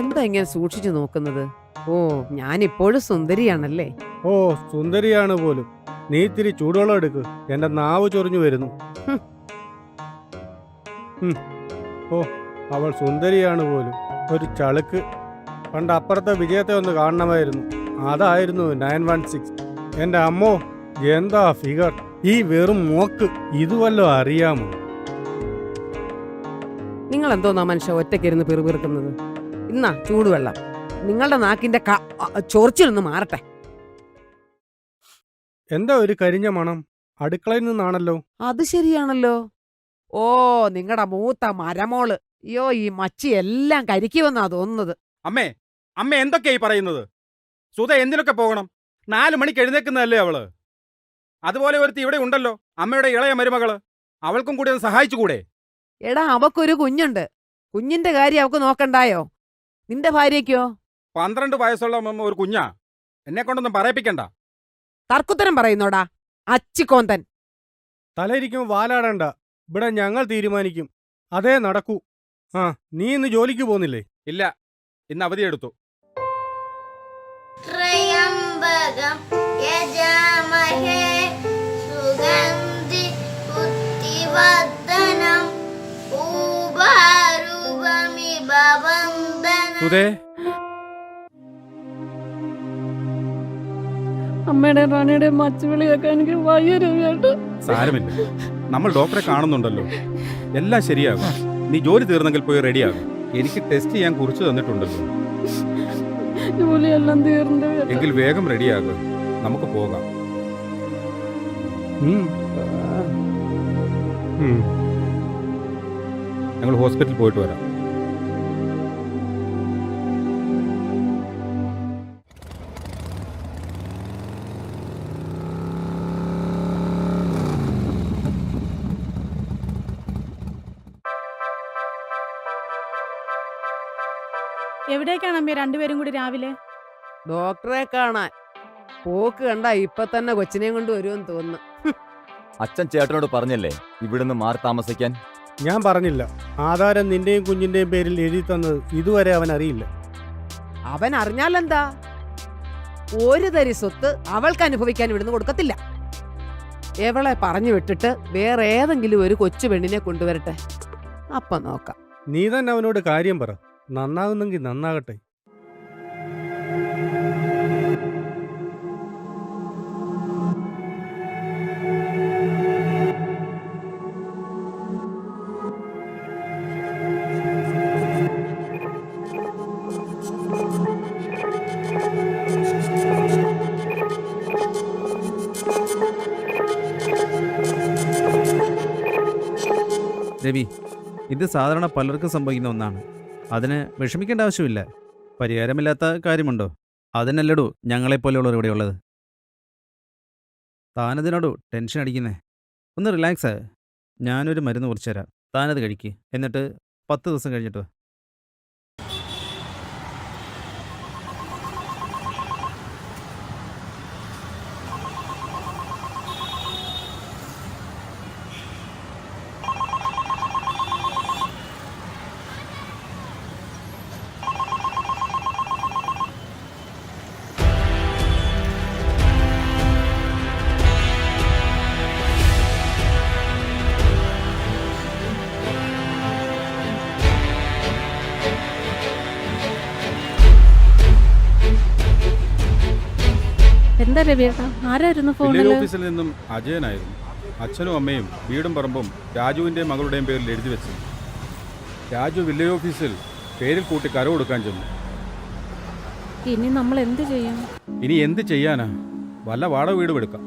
എന്താ ഇങ്ങനെ സൂക്ഷിച്ചു നോക്കുന്നത്? ഓ ഞാനിപ്പോഴും സുന്ദരിയാണല്ലേ? ഓ സുന്ദരിയാണ് പോലും. നീ ഇത്തിരി ചൂടുവെള്ളം എടുക്ക്. എന്റെ നാവ് ചൊറിഞ്ഞു വരുന്നു. ഓ അവൾ സുന്ദരിയാണ് പോലും. ഒരു ചളുക്ക്. പണ്ട് അപ്പുറത്തെ വിജയത്തെ ഒന്ന് കാണണമായിരുന്നു. അതായിരുന്നു നയൻ വൺ സിക്സ്. എന്റെ അമ്മോ എന്താ ഫിഗർ? ഈ വെറും മോക്ക് ഇതുവല്ലോ അറിയാമോ? നിങ്ങൾ എന്തോന്നാ മനുഷ്യ ഒറ്റയ്ക്കിരുന്ന് പിറുപിറുക്കുന്നത്? ഇന്നാ ചൂടുവെള്ളം. നിങ്ങളുടെ നാക്കിന്റെ ചൊറിച്ചിലൊന്ന് മാറട്ടെ. എന്താ ഒരു കരിഞ്ഞ മണം? അടുക്കളയിൽ നിന്നാണല്ലോ. അത് ശരിയാണല്ലോ. ഓ നിങ്ങളുടെ മൂത്ത മരമോൾ. അയ്യോ ഈ മച്ചി എല്ലാം കരിക്കുമെന്നാ തോന്നുന്നത്. അമ്മേ അമ്മ എന്തൊക്കെയായി പറയുന്നത്? സുധ എന്തിനൊക്കെ പോകണം? നാലു മണിക്ക് എഴുന്നേക്കുന്നതല്ലേ അവൾ? അതുപോലെ ഒരുത്തി ഇവിടെ ഉണ്ടല്ലോ അമ്മയുടെ ഇളയ മരുമകൾ. അവൾക്കും കൂടി ഒന്ന് സഹായിച്ചുകൂടെ? എടാ അവക്കൊരു കുഞ്ഞുണ്ട്. കുഞ്ഞിന്റെ കാര്യം അവക്ക് നോക്കണ്ടായോ? നിന്റെ ഭാര്യയ്ക്കോ? പന്ത്രണ്ട് വയസ്സുള്ള ഒരു കുഞ്ഞാ. എന്നെ കൊണ്ടൊന്നും പറയിപ്പിക്കണ്ട. തർക്കുത്തരം പറയുന്നോടാ അച്ചിക്കോന്തൻ. തലയിരിക്കും വാലാടണ്ട. ഇവിടെ ഞങ്ങൾ തീരുമാനിക്കും. അതേ നടക്കൂ. ആ നീ ഇന്ന് ജോലിക്ക് പോകുന്നില്ലേ? ഇല്ല. ഇന്ന് അവധിയെടുത്തു ത്രയംബകം. അമ്മയുടെ റാണിയുടെ മച്ചുവിളി കേൾക്കാൻ എനിക്ക് വയ്യ രവിയായിട്ട് സാരമില്ല. നമ്മൾ ഡോക്ടറെ കാണുന്നുണ്ടല്ലോ. എല്ലാം ശരിയാകും. നീ ജോലി തീർന്നെങ്കിൽ പോയി റെഡിയാകും. എനിക്ക് ടെസ്റ്റ് ചെയ്യാൻ കുറിച്ച് തന്നിട്ടുണ്ടല്ലോ. ജോലിയെല്ലാം തീർന്നു എങ്കിൽ വേഗം റെഡിയാകും. നമുക്ക് പോകാം. ഉം. ഉം. ഞങ്ങൾ ഹോസ്പിറ്റലിൽ പോയിട്ട് വരാം. എവിടേക്കാണ് അമ്മ രണ്ടുപേരും കൂടി രാവിലെ? ഡോക്ടറെ കാണാൻ. പോക്ക് കണ്ട ഇപ്പൊ തന്നെ കൊച്ചിനെയും കൊണ്ട് വരുമെന്ന് തോന്നുന്നു. അച്ഛൻ ചേട്ടനോട് പറഞ്ഞല്ലേ ഇവിടുന്ന് മാറി താമസിക്കാൻ? ഞാൻ പറഞ്ഞില്ല. ആധാരം നിന്റെയും കുഞ്ഞിന്റെയും പേരിൽ എഴുതി തന്നത് ഇതുവരെ അവൻ അറിയില്ല. അവൻ അറിഞ്ഞാലെന്താ? ഒരു തരി സ്വത്ത് അവൾക്ക് അനുഭവിക്കാൻ ഇവിടുന്ന് കൊടുക്കത്തില്ല. എവളെ പറഞ്ഞു വിട്ടിട്ട് വേറെ ഏതെങ്കിലും ഒരു കൊച്ചു പെണ്ണിനെ കൊണ്ടുവരട്ടെ? അപ്പൊ നോക്കാം. നീ തന്നെ അവനോട് കാര്യം പറ. നന്നാകുന്നെങ്കിൽ നന്നാകട്ടെ. രവി ഇത് സാധാരണ പലർക്കും സംഭവിക്കുന്ന ഒന്നാണ്. അതിന് വിഷമിക്കേണ്ട ആവശ്യമില്ല. പരിഹാരമില്ലാത്ത കാര്യമുണ്ടോ? അതിനല്ലടൂ ഞങ്ങളെപ്പോലെയുള്ളവർ ഇവിടെ ഉള്ളത് താനതിനോടു ടെൻഷൻ അടിക്കുന്നേ. ഒന്ന് റിലാക്സ് ആയ. ഞാനൊരു മരുന്ന് കുറിച്ചു തരാം താനത് കഴിക്ക്. എന്നിട്ട് പത്ത് ദിവസം കഴിഞ്ഞിട്ട് എന്താ രവിയേട്ടാ ആരായിരുന്നു വില്ലേജ് ഓഫീസിൽ നിന്നും അജയനായിരുന്നു. അച്ഛനും അമ്മയും വീടും പറമ്പും രാജുവിന്റെയും മകളുടെയും പേരിൽ എഴുതി വെച്ചു. രാജു വില്ലേജ് ഓഫീസിൽ പേരിൽ കൂട്ടി കര കൊടുക്കാൻ ചെന്നു. ഇനി നമ്മൾ എന്ത് ചെയ്യും? ഇനി എന്ത് ചെയ്യാനാ? വല്ല വാടക വീട് എടുക്കാം.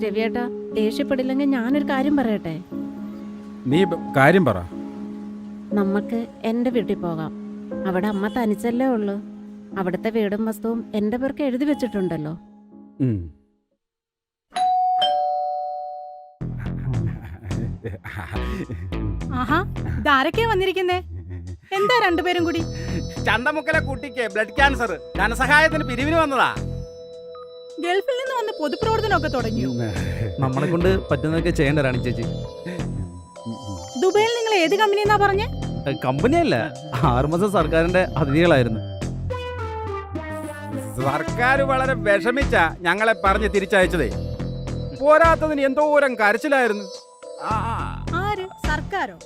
രവിയേട്ടാ ദേഷ്യപ്പെടില്ലെങ്കിൽ ഞാനൊരു കാര്യം പറയട്ടെ? നീ ബ- കാര്യം പറ. നമുക്ക് എന്റെ വീട്ടിൽ പോകാം. അവിടെ അമ്മ തനിച്ചല്ലേ ഉള്ളൂ. അവിടുത്തെ വീടും വസ്തുവും എന്റെ പേർക്ക് എഴുതി വെച്ചിട്ടുണ്ടല്ലോ. ആഹാ ഇതാരൊക്കെയാ വന്നിരിക്കുന്നേ? എന്താ രണ്ടുപേരും കൂടി? ചന്തമുക്കലെ കുട്ടിക്ക് ബ്ലഡ് ക്യാൻസർ ധനസഹായത്തിന് പിരിവിന് വന്നതാ. ഗൾഫിൽ നിന്ന് വന്ന് പൊതുപ്രവർത്തനമൊക്കെ തുടങ്ങിയോ? നമ്മളെ കൊണ്ട് പറ്റുന്നതൊക്കെ ചെയ്യേണ്ട റാണി ചേച്ചി. ദുബൈയിൽ നിങ്ങൾ ഏത് കമ്പനി എന്നാ പറഞ്ഞേ കമ്പനിയല്ല ആറുമാസം സർക്കാരിന്റെ അതിഥികളായിരുന്നു. സർക്കാർ വളരെ വിഷമിച്ച ഞങ്ങളെ പറഞ്ഞ് തിരിച്ചയച്ചതേ. പോരാത്തതിന് എന്തോരം കരച്ചിലായിരുന്നു. ആര്? സർക്കാരോ?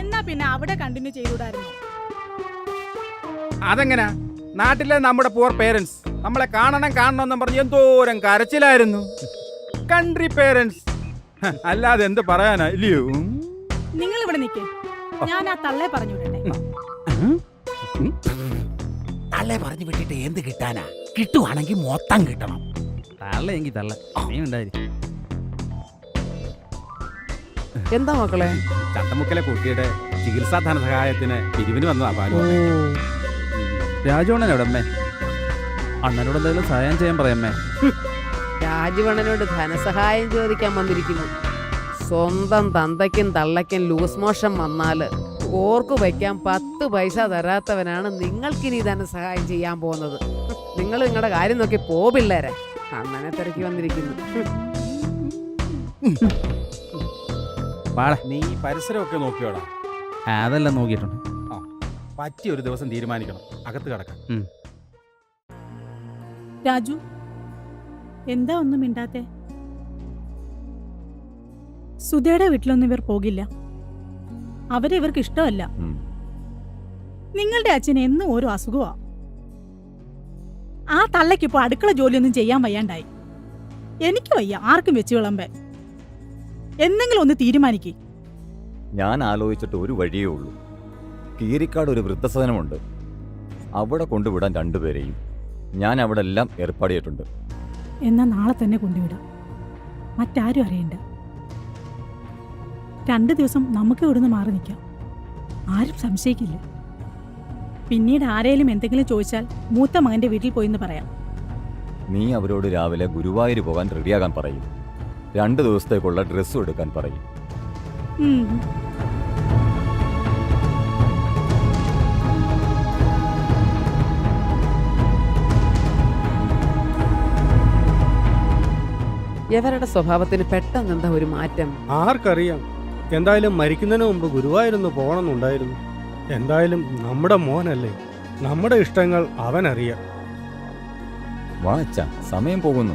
എന്നാ പിന്നെ അവിടെ കണ്ടിന്യൂ ചെയ്തുകൂടായിരുന്നു? അതെങ്ങനാ? നാട്ടിലെ നമ്മുടെ പൂർ പേരൻസ് നമ്മളെ കാണണം കാണണം എന്നും പറഞ്ഞ് എന്തോരം കരച്ചിലായിരുന്നു. കൺട്രി പേരൻസ് അല്ലാതെ എന്ത് പറയാനാ? ഇല്ലയോ? നിങ്ങൾ ഇവിടെ നിൽക്കേ ഞാൻ ആ തള്ളെ പറഞ്ഞു വിടട്ടെ തള്ളെ പറഞ്ഞു വിട്ടിട്ട് എന്ത് കിട്ടാനാ? കിട്ടുവാണെങ്കിൽ മൊത്തം കിട്ടണം. തള്ള എങ്കിൽ തള്ള. നീ ഉണ്ടായി എന്താ മക്കളെ? ചട്ടമുക്കലെ കുട്ടിയുടെ ചികിത്സാ ധനസഹായത്തിന് പിരിവിന് വന്നതാ പാലു. അമ്മേ. അണ്ണനോട് എന്തെങ്കിലും സഹായം ചെയ്യാൻ പറയമ്മേ രാജവണ്ണനോട് ധനസഹായം ചോദിക്കാൻ വന്നിരിക്കുന്നു. സ്വന്തം തന്തയ്ക്കും തള്ളയ്ക്കും ലൂസ് മോഷൻ വന്നാൽ ഓർക്ക് വയ്ക്കാൻ പത്ത് പൈസ തരാത്തവനാണ് നിങ്ങൾക്കിനി തന്നെ സഹായം ചെയ്യാൻ പോകുന്നത്. നിങ്ങൾ നിങ്ങളുടെ കാര്യം നോക്കി പോ പിള്ളേരെ. അണ്ണനെ തിരക്കി വന്നിരിക്കുന്നു. പാടാ നീ പരിസരമൊക്കെ നോക്കിയോടാ. അതെല്ലാം നോക്കിയിട്ടുണ്ട്. പറ്റിയ ഒരു ദിവസം തീരുമാനിക്കണം. അകത്ത് കിടക്കാം. രാജു എന്താ ഒന്നും മിണ്ടാത്തെ? സുധയുടെ വീട്ടിലൊന്നും ഇവർ പോകില്ല. അവരെ ഇവർക്ക് ഇഷ്ടമല്ല. നിങ്ങളുടെ അച്ഛൻ എന്നും ഓരോ അസുഖമാ ആ തള്ളയ്ക്കിപ്പോ അടുക്കള ജോലിയൊന്നും ചെയ്യാൻ വയ്യാണ്ടായി. എനിക്ക് വയ്യ ആർക്കും വെച്ച് വിളമ്പേ എന്തെങ്കിലും ഒന്ന് തീരുമാനിക്കേ. ഞാൻ ആലോചിച്ചിട്ട് ഒരു വഴിയേ ഉള്ളൂ. കീരിക്കാട് ഒരു വൃദ്ധസദനമുണ്ട്. അവിടെ കൊണ്ടുവിടാൻ രണ്ടുപേരെയും ഞാൻ അവിടെ എല്ലാം ഏർപ്പാട് ചെയ്തിട്ടുണ്ട്. എന്നാ നാളെ തന്നെ കൊണ്ടുവിടാം. മറ്റാരും അറിയണ്ട. രണ്ട് ദിവസം നമുക്ക് ഇവിടുന്ന് മാറി നിൽക്കാം. ആരും സംശയിക്കില്ല. പിന്നീട് ആരെങ്കിലും എന്തെങ്കിലും ചോദിച്ചാൽ മൂത്ത മകന്റെ വീട്ടിൽ പോയിന്ന് പറയാം. നീ അവരോട് രാവിലെ ഗുരുവായൂർ പോകാൻ റെഡിയാകാൻ പറയും. രണ്ട് ദിവസത്തേക്കുള്ള ഡ്രസ്സും എടുക്കാൻ പറയും. ഇവരുടെ സ്വഭാവത്തിന് പെട്ടെന്ന് എന്താ ഒരു മാറ്റം? ആർക്കറിയാം. എന്തായാലും മരിക്കുന്നതിന് മുമ്പ് ഗുരുവായൂരൊന്ന് പോകണമെന്നുണ്ടായിരുന്നു. എന്തായാലും നമ്മുടെ മോനല്ലേ. നമ്മുടെ ഇഷ്ടങ്ങൾ അവനറിയാം. വാ അച്ഛാ സമയം പോകുന്നു.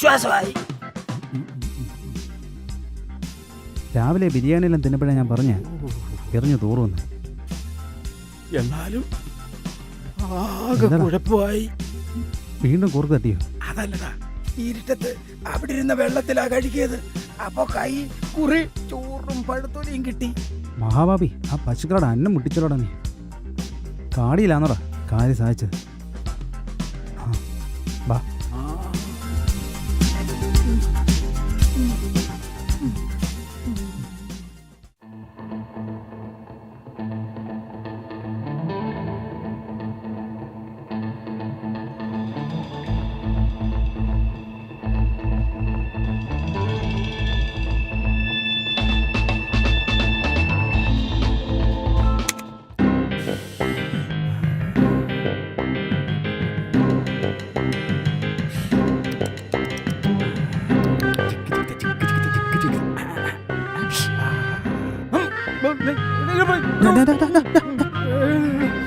ആശ്വാസമായി രാവിലെ ബിരിയാണിയെല്ലാം തിന്നപ്പോഴേ ഞാൻ പറഞ്ഞ എറിഞ്ഞു തോറുന്നു എന്നാലും ആകെ? കുഴപ്പമായി. വീണ്ടും കൂർക്ക് തട്ടിയോ? അതല്ലടാ ഇരുട്ടത്ത് അവിടെ ഇരുന്ന വെള്ളത്തിലാ കഴുകിയത് അപ്പൊ കൈ കുറി ചോറും പഴുത്തൊലിയും കിട്ടി. മഹാബാബി ആ പശുക്കളുടെ അന്നം മുട്ടിച്ചോടാ നീ. കാടിയിലാന്നോടാ കാര്യം സാധിച്ചത്.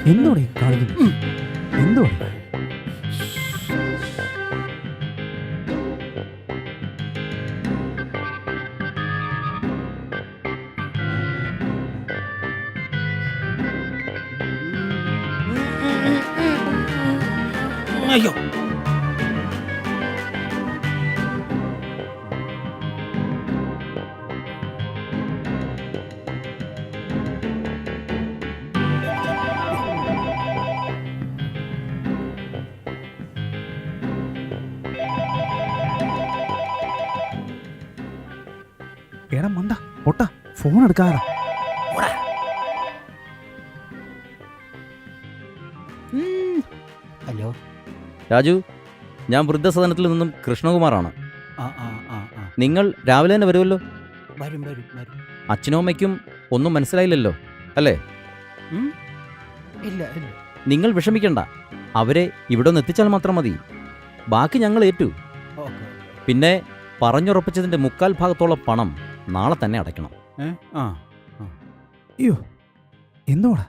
എന്തോടെ കാണിക്കുന്നു എന്തോടെ ഫോൺ എടുക്കാറോ ഹലോ? രാജു ഞാൻ വൃദ്ധസദനത്തിൽ നിന്നും കൃഷ്ണകുമാറാണ്. നിങ്ങൾ രാവിലെ തന്നെ വരുമല്ലോ? വരും വരും അച്ഛനും അമ്മയ്ക്കും ഒന്നും മനസ്സിലായില്ലല്ലോ അല്ലേ? ഇല്ല നിങ്ങൾ വിഷമിക്കണ്ട. അവരെ ഇവിടെ ഒന്ന് എത്തിച്ചാൽ മാത്രം മതി. ബാക്കി ഞങ്ങൾ ഏറ്റു. പിന്നെ പറഞ്ഞുറപ്പിച്ചതിന്റെ മുക്കാൽ ഭാഗത്തോളം പണം നാളെ തന്നെ അടയ്ക്കണം. ഏ? ആ അയ്യോ എന്തോടാ?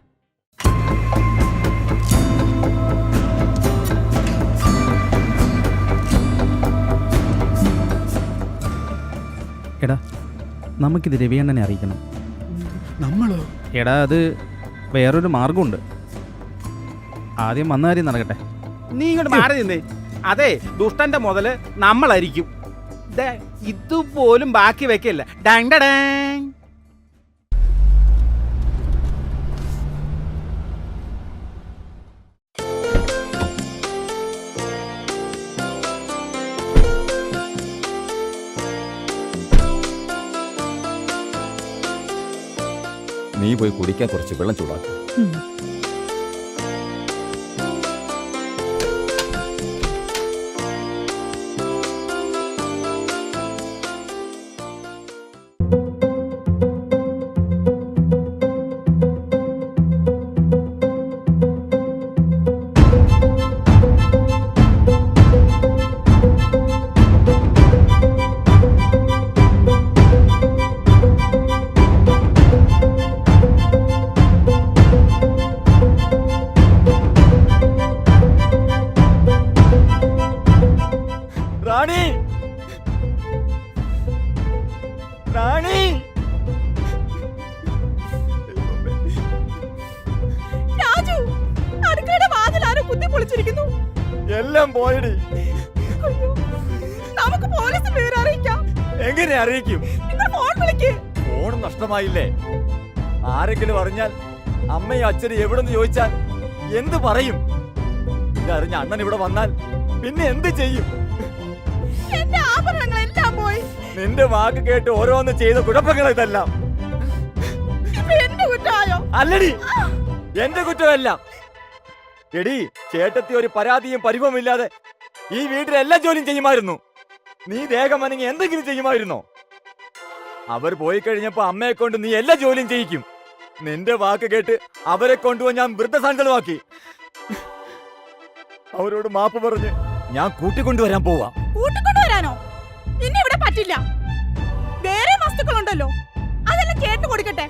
എടാ നമുക്കിത് രവിയണ്ണനെ അറിയിക്കണം. നമ്മളോ? എടാ അത് വേറൊരു മാർഗമുണ്ട് ആദ്യം വന്ന കാര്യം നടക്കട്ടെ. നീ ഇങ്ങോട്ട് മാറി നിന്നേ. അതെ ദുഷ്ടന്റെ മുതൽ നമ്മളായിരിക്കും. ദേ, ഇതുപോലും ബാക്കി വെക്കില്ല. ഡാങ് ഡാങ്. കുടിക്കാൻ കുറച്ച് വെള്ളം ചൂടാക്കും. നഷ്ടമായില്ലേ ആരെങ്കിലും അറിഞ്ഞാൽ അമ്മയും അച്ഛനും എവിടെന്ന് ചോദിച്ചാൽ എന്ത് പറയും? ഇതറിഞ്ഞ അണ്ണൻ ഇവിടെ വന്നാൽ പിന്നെ എന്ത് ചെയ്യും? നിന്റെ വാക്ക് കേട്ട് ഓരോന്ന് ചെയ്ത കുഴപ്പങ്ങൾ ഇതെല്ലാം. അല്ലടി എന്റെ കുറ്റമല്ല. എടി ചേട്ടത്തി ഒരു പരാതിയും പരിഭവമില്ലാതെ ഈ വീട്ടിലെല്ലാ ജോലിയും ചെയ്യുമായിരുന്നു. നീ ദേഹം അനങ്ങി എന്തെങ്കിലും ചെയ്യുമായിരുന്നോ? അവർ പോയി കഴിഞ്ഞപ്പോ അമ്മയെ കൊണ്ട് നീ എല്ലാ ജോലിയും ചെയ്യിക്കും. നിന്റെ വാക്ക് കേട്ട് അവരെ കൊണ്ടുപോയി ഞാൻ വൃദ്ധസാഞ്ചലമാക്കി അവരോട് മാപ്പ് പറഞ്ഞ് ഞാൻ കൂട്ടിക്കൊണ്ടുവരാൻ പോവാ. കൂട്ടിക്കൊണ്ടുവരാനോ? നിന്നെ ഇവിടെ പറ്റില്ല. വേറെ വസ്തുക്കളുണ്ടല്ലോ. അതെല്ലാം കേട്ടു കൊടുക്കട്ടെ.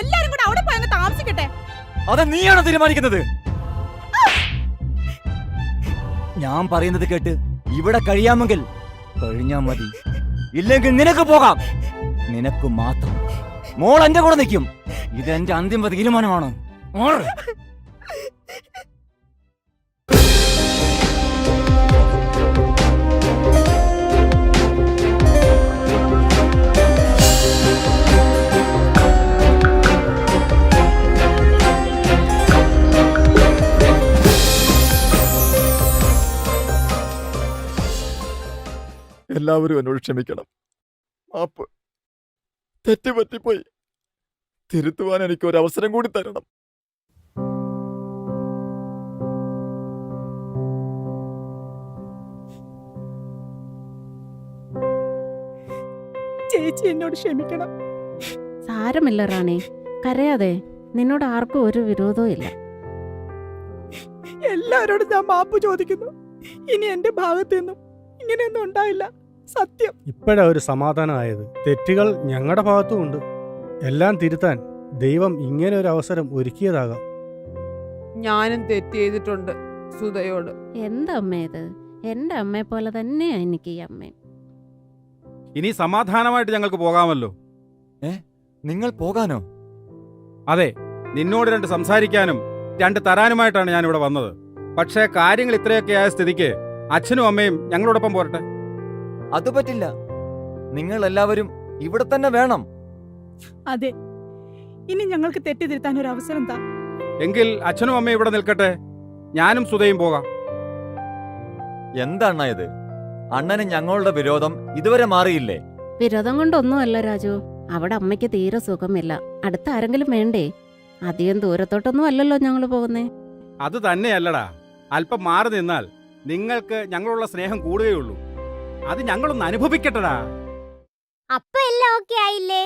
എല്ലാരും കൂടെ അവിടെ പോയി താമസിക്കട്ടെ. അത് നീയാണോ തീരുമാനിക്കുന്നത്? ഞാൻ പറയുന്നത് കേട്ട് ഇവിടെ കഴിയാമെങ്കിൽ കഴിഞ്ഞാ മതി. ഇല്ലെങ്കിൽ നിനക്ക് പോകാം. നിനക്ക് മാത്രം. മോൾ എന്റെ കൂടെ നിൽക്കും. ഇത് എന്റെ അന്തിമ തീരുമാനമാണ്. എല്ലാവരും എന്നോട് ക്ഷമിക്കണം. മാപ്പ്. തെറ്റുപറ്റിപ്പോയി തിരുത്തുവാൻ എനിക്ക് ഒരു അവസരം കൂടി തരണം. ചേച്ചി എന്നോട് ക്ഷമിക്കണം. സാരമില്ല റാണി. കരയാതെ. നിന്നോട് ആർക്കും ഒരു വിരോധവും ഇല്ല. എല്ലാരോടും ഞാൻ മാപ്പ് ചോദിക്കുന്നു. ഇനി എന്റെ ഭാഗത്തു നിന്നും ഇങ്ങനെയൊന്നും ഉണ്ടായില്ല. സത്യം. ഇപ്പോഴാ ഒരു സമാധാനമായത്. തെറ്റുകൾ ഞങ്ങളുടെ ഭാഗത്തുമുണ്ട് എല്ലാം തിരുത്താൻ ദൈവം ഇങ്ങനെ ഒരു അവസരം ഒരുക്കിയതാകാം. ഞാനും തെറ്റ് ചെയ്തിട്ടുണ്ട് സുധയോട്. എന്താ അമ്മ ഇത് എന്റെ അമ്മയെ പോലെ തന്നെയാ എനിക്ക് ഈ അമ്മ. ഇനി സമാധാനമായിട്ട് ഞങ്ങൾക്ക് പോകാമല്ലോ. നിങ്ങൾ പോകാനോ? അതെ നിന്നോട് രണ്ട് സംസാരിക്കാനും രണ്ട് തരാനുമായിട്ടാണ് ഞാൻ ഇവിടെ വന്നത്. പക്ഷേ കാര്യങ്ങൾ ഇത്രയൊക്കെ ആയ സ്ഥിതിക്ക് അച്ഛനും അമ്മയും ഞങ്ങളോടൊപ്പം പോരട്ടെ. അത് പറ്റില്ല. നിങ്ങൾ എല്ലാവരും ഇവിടെ തന്നെ വേണം. അതെ. ഇനി ഞങ്ങൾക്ക് തെറ്റിതിരുത്താൻ ഒരു അവസരം താ. എങ്കിൽ അച്ഛനും അമ്മയും ഇവിടെ നിൽക്കട്ടെ. ഞാനും സുധയും പോകാം. എന്താണ് ഇത്? അണ്ണന് ഞങ്ങളുടെ വിരോധം ഇതുവരെ മാറിയില്ലേ? വിരോധം കൊണ്ടൊന്നുമല്ല രാജു. അവിടെ അമ്മയ്ക്ക് തീരെ സുഖമില്ല. അടുത്ത ആരെങ്കിലും വേണ്ടേ? അധികം ദൂരത്തോട്ടൊന്നും അല്ലല്ലോ ഞങ്ങൾ പോകുന്നേ. അത് തന്നെയല്ലടാ. അല്പം മാറി നിന്നാൽ നിങ്ങൾക്ക് ഞങ്ങളുള്ള സ്നേഹം കൂടുകയുള്ളൂ. അത് ഞങ്ങളൊന്ന് അനുഭവിക്കട്ടടാ. അപ്പൊ എല്ലാം ഓക്കെ ആയില്ലേ?